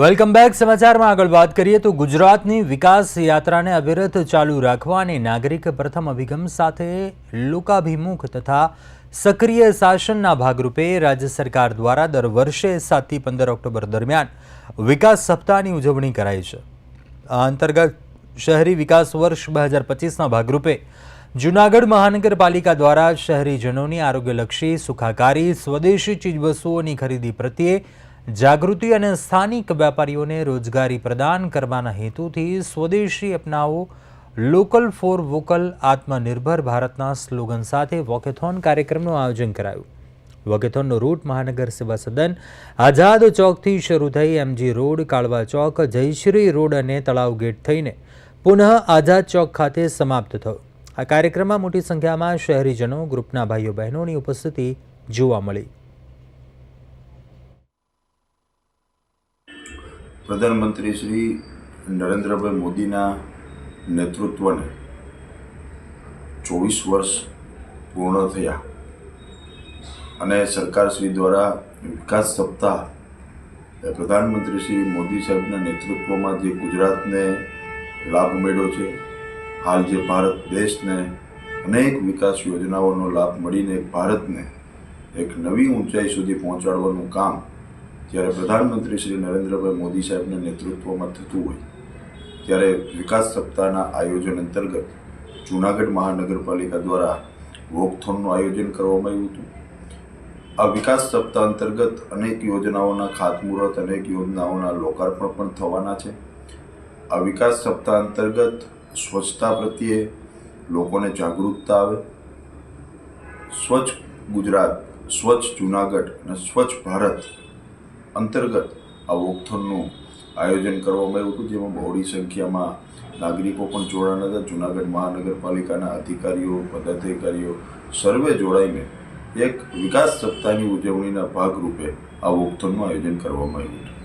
Welcome back સમાચારમાં આગળ વાત કરીએ તો ગુજરાતની વિકાસ યાત્રાને અવિરત ચાલુ રાખવા અને નાગરિક પ્રથમ અભિગમ સાથે લોકાભિમુખ તથા સક્રિય શાસનના ભાગરૂપે રાજ્ય સરકાર દ્વારા દર વર્ષે સાતથી પંદર ઓક્ટોબર દરમિયાન વિકાસ સપ્તાહની ઉજવણી કરાય છે. આ અંતર્ગત શહેરી વિકાસ વર્ષ બે હજાર પચીસના ભાગરૂપે જૂનાગઢ મહાનગરપાલિકા દ્વારા શહેરીજનોની આરોગ્યલક્ષી સુખાકારી, સ્વદેશી ચીજવસ્તુઓની ખરીદી પ્રત્યે જાગૃતિ અને સ્થાનિક વેપારીઓને રોજગારી પ્રદાન કરવાના હેતુથી સ્વદેશી અપનાવો લોકલ ફોર વોકલ આત્મનિર્ભર ભારતના સ્લોગન સાથે વોકેથોન કાર્યક્રમનું આયોજન કરાયું. વોકેથોનનો રૂટ મહાનગર સેવા સદન આઝાદ ચોકથી શરૂ થઈ MG road, Kalwa Chowk, Jayshree road અને તળાવ ગેટ થઈને પુનઃ આઝાદ ચોક ખાતે સમાપ્ત થયો. આ કાર્યક્રમમાં મોટી સંખ્યામાં શહેરીજનો, ગ્રુપના ભાઈઓ બહેનોની ઉપસ્થિતિ જોવા મળી. પ્રધાનમંત્રી શ્રી નરેન્દ્રભાઈ મોદીના નેતૃત્વને ચોવીસ વર્ષ પૂર્ણ થયા અને સરકારશ્રી દ્વારા વિકાસ સપ્તાહ પ્રધાનમંત્રી શ્રી મોદી સાહેબના નેતૃત્વમાં જે ગુજરાતને લાભ મળ્યો છે, હાલ જે ભારત દેશને અનેક વિકાસ યોજનાઓનો લાભ મળીને ભારતને એક નવી ઊંચાઈ સુધી પહોંચાડવાનું કામ જ્યારે પ્રધાનમંત્રી શ્રી નરેન્દ્રભાઈ મોદી સાહેબના નેતૃત્વમાં થતું હોય, ત્યારે વિકાસ સપ્તાહના આયોજન અંતર્ગત જૂનાગઢ મહાનગરપાલિકા દ્વારા વોકથોનનું આયોજન કરવામાં આવ્યું હતું. આ વિકાસ સપ્તાહ અંતર્ગત અનેક યોજનાઓના ખાતમુહૂર્ત, અનેક યોજનાઓના લોકાર્પણ પણ થવાના છે. આ વિકાસ સપ્તાહ અંતર્ગત સ્વચ્છતા પ્રત્યે લોકોને જાગૃતતા આવે. સ્વચ્છ ગુજરાત, સ્વચ્છ જૂનાગઢ અને સ્વચ્છ ભારત અંતર્ગત આ વોકથોનનું આયોજન કરવામાં આવ્યું હતું, જેમાં બહોળી સંખ્યામાં નાગરિકો પણ જોડાયા હતા. જૂનાગઢ મહાનગરપાલિકાના અધિકારીઓ, પદાધિકારીઓ સર્વે જોડાઈને એક વિકાસ સપ્તાહની ઉજવણીના ભાગરૂપે આ વોકથોનનું આયોજન કરવામાં આવ્યું હતું.